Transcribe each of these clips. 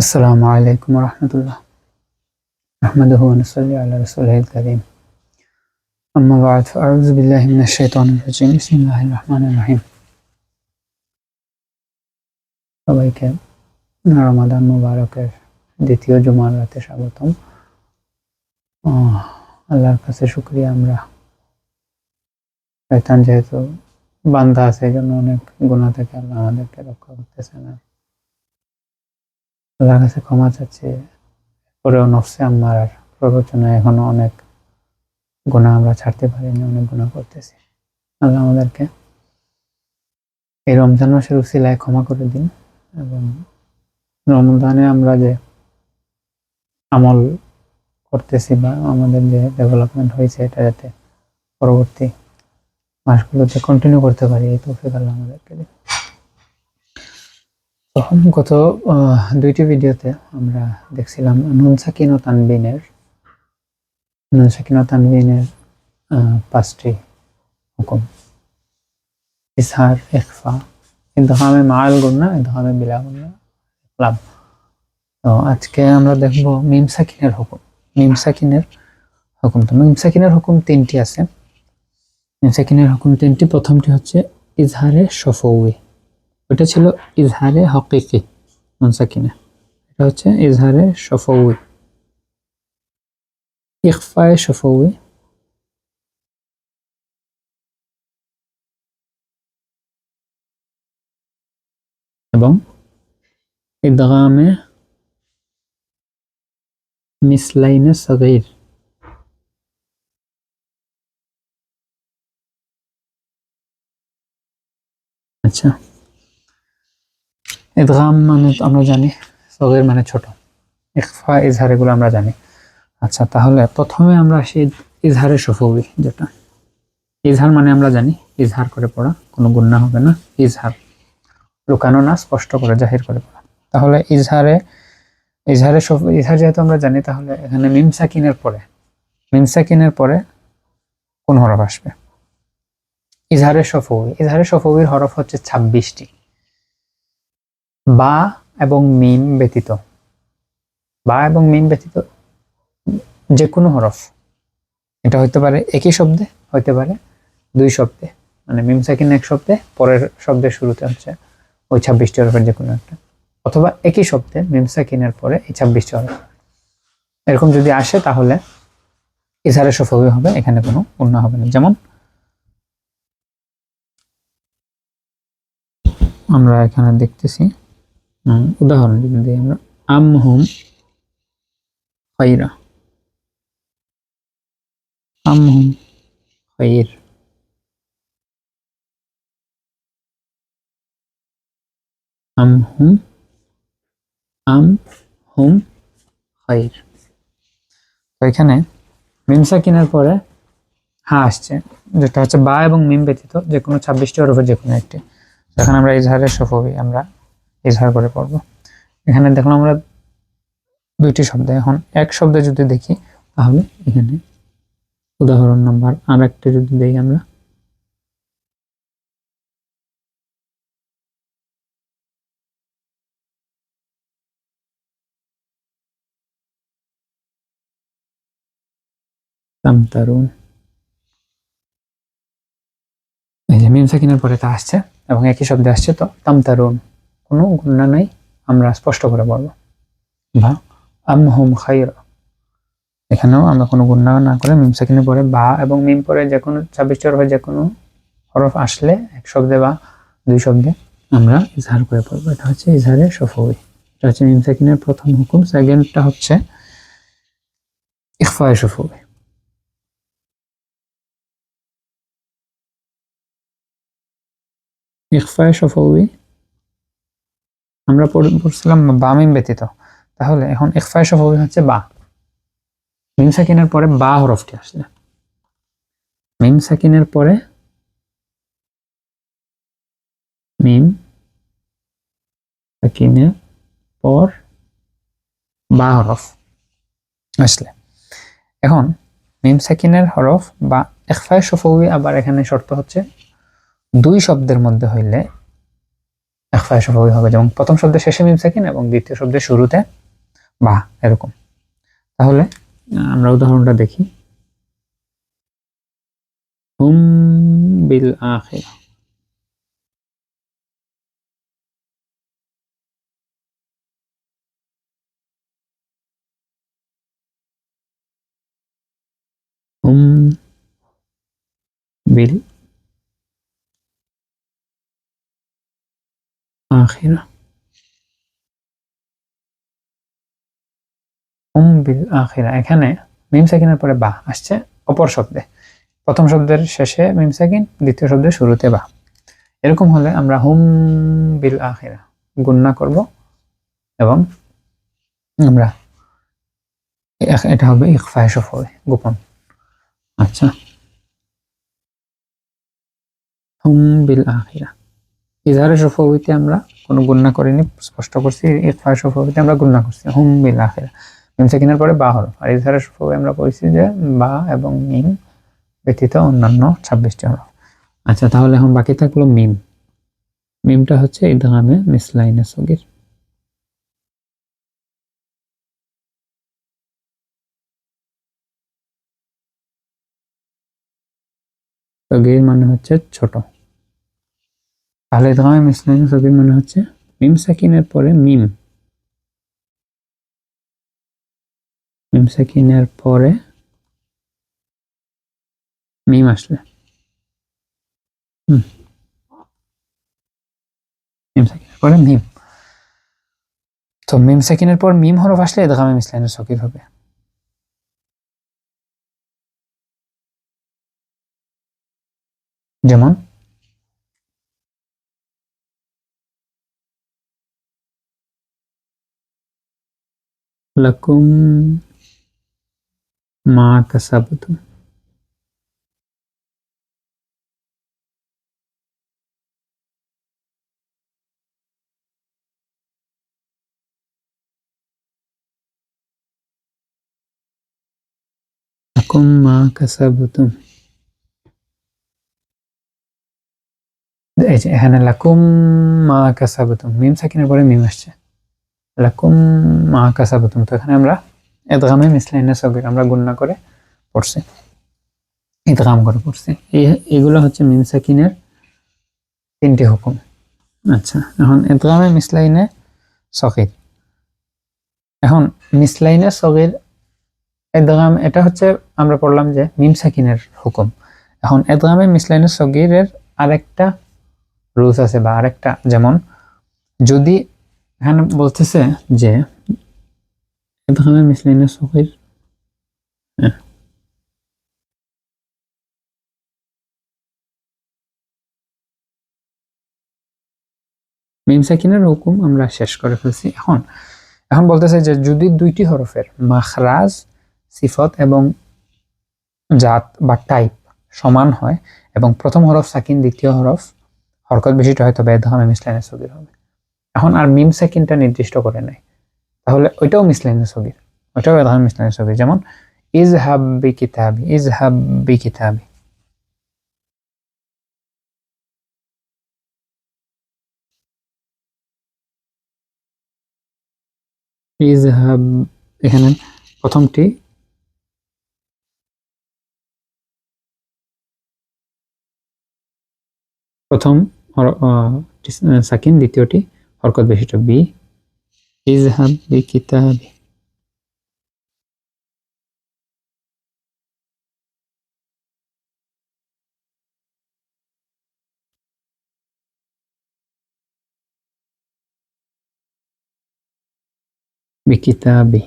আসসালামু আলাইকুম রহমতুল্লাহ আহমদ আল্লাহ রসুল করিম। আম্মাবাদ ফারুজবিল্লাহিমিন ইসমিল্লাহ রহমান রহিম। সবাইকে রমাদান মুবারকের দ্বিতীয় জুমার রাতে স্বাগতম। আল্লাহর কাছে শুক্রিয়া, আমরা শয়তান যেহেতু বান্ধা আছে এই জন্য অনেক গুণা থেকে আল্লাহ আমাদেরকে রক্ষা করতেছেন আর আল্লাহর কাছে ক্ষমা চাচ্ছি। পরেও নফসে আমার প্ররোচনা এখনও অনেক গুণা আমরা ছাড়তে পারিনি, অনেক গুণা করতেছি। আল্লাহ আমাদেরকে এই রমজান মাসের উসিলায় ক্ষমা করে দিন এবং রমজানে আমরা যে আমল করতেছি বা আমাদের যে ডেভেলপমেন্ট হয়েছে এটা যাতে পরবর্তী মাসগুলোতে কন্টিনিউ করতে পারি, এই তৌফিক আল্লাহ আমাদেরকে দিন। গত দুইটি ভিডিওতে আমরা দেখছিলাম নুন সাকিন ও তানবিনের নুন সাকিন ও তানবিনের পাঁচটি হুকুম। ইসহার, ইখফা ইদহামে মাল গুন্না ইদহামে বিলা গুন্না ইকলাব তো আজকে আমরা দেখব মিম সাকিনের হুকুম মিম সাকিনের হুকুম। তো মিম সাকিনের হুকুম তিনটি আছে। মিম সাকিনের হুকুম তিনটি, প্রথমটি হচ্ছে, ইজহারে সফউই ওটা ছিল ইজহারে হকিকি নুন সাকিনে এটা হচ্ছে ইজহারে সফউই ইখফায়ে সফউই এবং ইদগামে মিসলাইনে সগীর। আচ্ছা। ইদগাম মানে আমরা জানি সগীর মানে ছোট। ইখফা ইজহার এগুলো আমরা জানি। আচ্ছা তাহলে প্রথমে আমরা আসি ইজহারে সফবি যেটা। ইজহার মানে আমরা জানি, ইজহার করে পড়া, কোনো গুন্না হবে না, ইজহার। লুকানো না, স্পষ্ট করে, জাহির করে পড়া। তাহলে ইজহারে ইজহারে সফ, ইজহার যেহেতু আমরা জানি, তাহলে এখানে মিম সাকিনের পরে মিম সাকিনের পরে কোন হরফ আসবে? ইজহারে সফবি ইজহারে সফবির হরফ হচ্ছে ছাব্বিশটি। বা এবং মিম ব্যতীত। বা এবং মিম ব্যতীত যে কোনো হরফ। এটা হইতে পারে একই শব্দে, হইতে পারে দুই শব্দে। মানে মিম সাকিন এক শব্দে, পরের শব্দের শুরুতে হচ্ছে ওই ছাব্বিশটি হরফের যে কোনো একটা। অথবা একই শব্দে মিম সাকিনের পরে এই ছাব্বিশটি হরফ। এরকম যদি আসে তাহলে ইজহারে সফবি হবে, এখানে কোনো অন্য হবে না। যেমন আমরা এখানে দেখতেছি উদাহরণ যদি দিই আমরা। আম হুম খৈরা। আম হুম খৈর। আম হুম আম হুম খৈর। তো এখানে মিম সাকিনের পরে হা আসছে, যেটা হচ্ছে বা এবং মিম ব্যতীত যে কোনো ছাব্বিশটি হরফের যে কোনো একটি। এখন আমরা ইজহারের সফবি, আমরা ইজহার করে পড়ব। এখানে দেখলাম আমরা দুইটি শব্দ, এখন এক শব্দে যদি দেখি, তাহলে এখানে উদাহরণ নাম্বার আর একটি যদি দেই আমরা। তামতারুন এই যে মিম সাকিনের পরে তা আসছে এবং একই শব্দে আসছে তো তামতারুন কোনো গুণনা নাই, আমরা স্পষ্ট করে বলব। বা আম হুম খাইর। এখানেও আমরা কোনো গুণনা না করে মিম সাকিনের পরে বা এবং মিম পরে যে কোনো ছাব্বিশ হয়ে যে কোনো হরফ আসলে এক শব্দে বা দুই শব্দে আমরা ইজহার করে পড়ব। এটা হচ্ছে ইজহারের সফই এটা হচ্ছে মিম সাকিনের প্রথম হুকুম। সেকেন্ডটা হচ্ছে ইখফায় সফই ইখফায় সফউই আমরা পড়ছিলাম বা মিম ব্যতীত। তাহলে এখন ইখফায় সফউই হচ্ছে বা। মিম সাকিনের পরে বা হরফটি আসলে। মিম সাকিনের পরে মিম সাকিনের পর বা হরফ আসলে। এখন মিম সাকিনের হরফ বা ইখফায় সফউই আবার এখানে শর্ত হচ্ছে দুই শব্দের মধ্যে হইলে ইখফায়ে শফাবি হবে। যেমন প্রথম শব্দের শেষে মিম সাকিন এবং দ্বিতীয় শব্দের শুরুতে বা, এরকম। তাহলে আমরা উদাহরণটা দেখি। হুম বিল আখিরা। হুম বিল আখিরা হুম বিল আখিরা এখানে মিম সাকিনের পরে বা আসছে অপর শব্দে। প্রথম শব্দের শেষে মিম সাকিন, দ্বিতীয় শব্দের শুরুতে বা। এরকম হলে আমরা হুম বিল আখিরা গুণনা করব এবং আমরা এটা হবে ইকফায় সফল, গোপন। আচ্ছা। হুম বিল আখিরা ইজহারে সফবিতে আমরা কোনো গুণনা করিনি, স্পষ্ট করছি ইকফায় সফবিতে আমরা গুণনা করছি। হুম বিল আখিরা মিম সাকিনের পরে বা হরফ আর ইজহারে সফবি আমরা পড়েছি যে বা এবং মিম ব্যতীত অন্যান্য ছাব্বিশটি হরফ আচ্ছা তাহলে এখন বাকি থাকল মিম। মিমটা হচ্ছে এই ইদগামে মিসলাইনে সগির। সগির মানে হচ্ছে ছোট। তাহলে ইদগামে মিসলাইনে সগির মানে হচ্ছে। মিম সাকিনের পরে মিম মিম সাকিনের পরে মিম আসলে। মিম সাকিনের পরে মিম তো মিম সাকিনের পর মিম হরফ আসলে ইদগামে মিসলাইনে সগির হবে। যেমন লাকুম মা কাসাবতুম লাকুম মা কাসাবতুম এই যে এখানে লাকুম মা কাসাবতুম মিম সাকিনের পরে মিম আসছে। লাকুম মা কাসাবতুম। তো এখানে আমরা ইদগামে মিসলাইনে সগির আমরা গুণনা করে পড়ছি। ইদগাম করে পড়ছি। এগুলো হচ্ছে মিম সাকিনের তিনটি হুকুম। আচ্ছা এখন ইদগামে মিসলাইনে সগির এখন মিসলাইনে সগির ইদগাম এটা হচ্ছে আমরা পড়লাম যে মিম সাকিনের হুকুম। এখন ইদগামে মিসলাইনে সগিরের আরেকটা রুলস আছে বা আরেকটা, যেমন যদি এখানে বলতেছে যে মিসলাইনে সগির হ্যাঁ। মিম সাকিনের হুকুম আমরা শেষ করে ফেলছি এখন এখন বলতেছে যে যদি দুইটি হরফের মাখরাজ, সিফত এবং জাত বা টাইপ সমান হয় এবং প্রথম হরফ সাকিন, দ্বিতীয় হরফ হরকত বেশিটা হয়, তবে এদগামে মিসলাইনে সগির হবে এখন আর মিম সাকিনটা নির্দিষ্ট করে নেয় তাহলে ওইটাও মিসলাইনে সগির ওইটাও এদগামে মিসলাইনে সগির যেমন ইজ হাব্বি কিতাবি ইজ হাব্বি কিতাবি। ইজ হাব এখানে প্রথমটি। প্রথম সাকিন, দ্বিতীয়টি। হরকত বিশিষ্ট বি। ইজহাব বি কিতাবি। বি কিতাবি।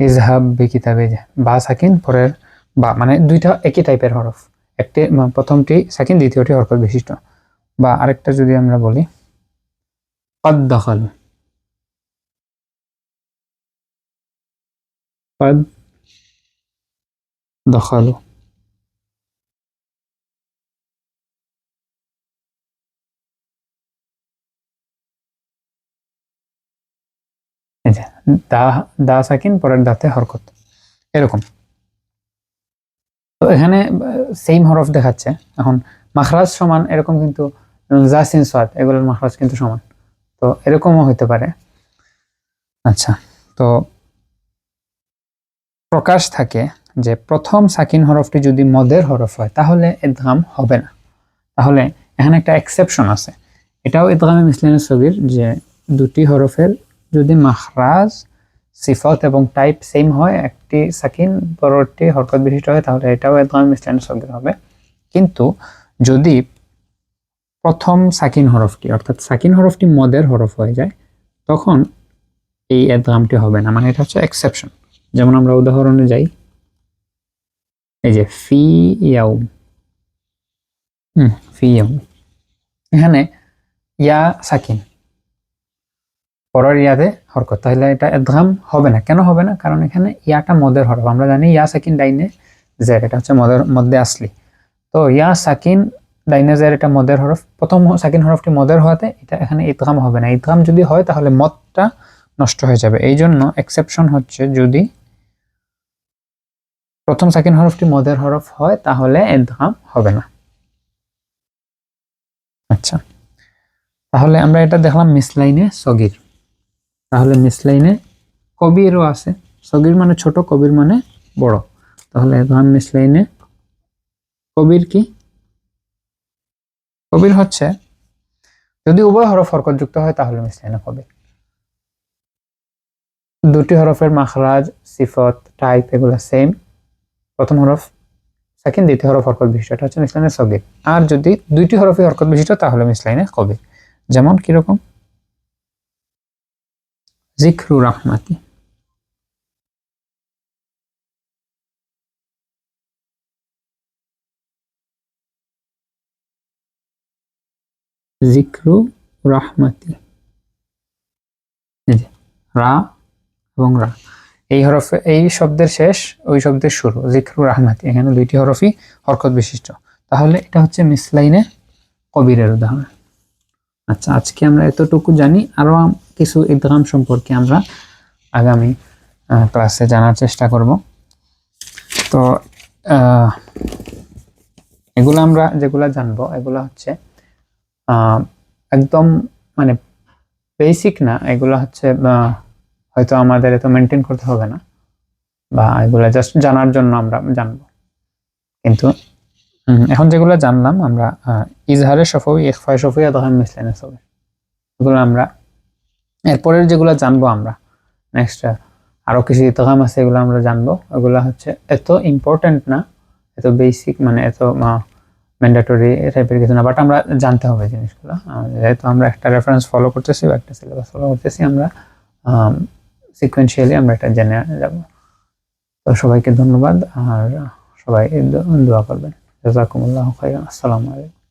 ইজহাব বিকিতাবি বা সাকিন পরের বা মানে দুইটা একই টাইপের হরফ। একটি প্রথমটি সাকিন দ্বিতীয়টি হরকত বিশিষ্ট। বা আরেকটা যদি আমরা বলি قد دخلوا قد دخلوا এই যে দা দা সাকিন পরের দাতে হরকত এরকম তো এখানে সেম হরফ দেখাচ্ছে এখন মাখরাজ সমান এরকম কিন্তু এবং জাসিন সোয়াদ এগুলোর মাখরাজ কিন্তু সমান তো এরকমও হইতে পারে। আচ্ছা তো প্রকাশ থাকে যে প্রথম সাকিন হরফটি যদি মদের হরফ হয়, তাহলে এদগাম হবে না। তাহলে এখানে একটা এক্সেপশন আছে। এটাও ইদগামে মিসলিন সগির যে দুটি হরফের যদি মাখরাজ, সিফত এবং টাইপ সেম হয়, একটি সাকিন, পরবর্তী হরকত বিশিষ্ট হয়, তাহলে এটাও ইদগামে মিসলিন সগির হবে। কিন্তু যদি প্রথম সাকিন হরফটি, অর্থাৎ সাকিন হরফটি মদের হরফ হয়ে যায়, তখন এই এদগামটি হবে না মানে এটা হচ্ছে এক্সেপশন যেমন আমরা উদাহরণে যাই, এই যে ফি ইয়াউম, হুম, ফি ইয়াউম। এখানে ইয়া সাকিন, পরের ইয়াতে হরকত। তাহলে এটা এদগাম হবে না। কেন হবে না? কারণ এখানে ইয়াটা মদের হরফ। আমরা জানি ইয়া সাকিন ডাইনে জের এটা হচ্ছে মদের, মধ্যে আসলি। তো ইয়া সাকিন ডাইনে জের এটা মদের হরফ। প্রথম সাকিন হরফটি মদের হওয়াতে এটা এখানে ইদগাম হবে না। ইদগাম যদি হয় তাহলে মদটা নষ্ট হয়ে যাবে। এই জন্য এক্সেপশন হচ্ছে যদি প্রথম সাকিন হরফটি মদের হরফ হয় তাহলে এদগাম হবে না। আচ্ছা। তাহলে আমরা এটা দেখলাম মিসলাইনে সগির। তাহলে মিসলাইনে কবিরও আছে। সগির মানে ছোট, কবির মানে বড়। তাহলে এদগাম মিসলাইনে কবির কি? কবির হচ্ছে, যদি উভয় হরফ হরকতযুক্ত হয়, তাহলে মিসলাইনে কবির দুটি হরফের মাখরাজ, সিফত, টাইপ, এগুলো সেম প্রথম হরফ সেকেন্ড দ্বিতীয় হরফ হরকত বিশিষ্ট। এটা হচ্ছে মিসলাইনে সগির আর যদি দুইটি হরফে হরকত বিশিষ্ট, তাহলে মিসলাইনে কবির যেমন কীরকম? জিক্রু রাহমাতি। জিক্রু রাহমাতি। রা এবং রা। এই হরফে, এই শব্দের শেষ, ওই শব্দের শুরু, জিক্রু রাহমাতি। এখানে দুইটি হরফই হরকত বিশিষ্ট। তাহলে এটা হচ্ছে মিসলাইনে কবিরের উদাহরণ। আচ্ছা আজকে আমরা এতটুকু জানি। আরও কিছু ইদগাম সম্পর্কে আমরা আগামী ক্লাসে জানার চেষ্টা করব। তো এগুলো আমরা যেগুলো জানব, এগুলো হচ্ছে একদম মানে বেসিক না, এগুলো হচ্ছে হয়তো আমাদের এত মেনটেন করতে হবে না, বা এগুলো জাস্ট জানার জন্য আমরা জানব। কিন্তু এখন যেগুলো জানলাম, আমরা ইজহারে সফই ইখফায় সফই তখন মিসলেনে সফই এগুলো আমরা, এরপরের যেগুলো জানব আমরা নেক্সট আরও কিছু ইতগাম আছে এগুলো আমরা জানব। এগুলো হচ্ছে, এত ইম্পর্টেন্ট না, এত বেসিক মানে এত ম্যান্ডেটরি টাইপের কিছু না বাট আমরা জানতে হবে জিনিসগুলো। যেহেতু আমরা একটা রেফারেন্স ফলো করতেছি বা একটা সিলেবাস ফলো করতেছি, আমরা সিকোয়েন্সিয়ালি আমরা এটা জেনে যাব। তো সবাইকে ধন্যবাদ, আর সবাই দোয়া করবেন। জাজাকুমুল্লাহ খাই আসসালামু আলাইকুম।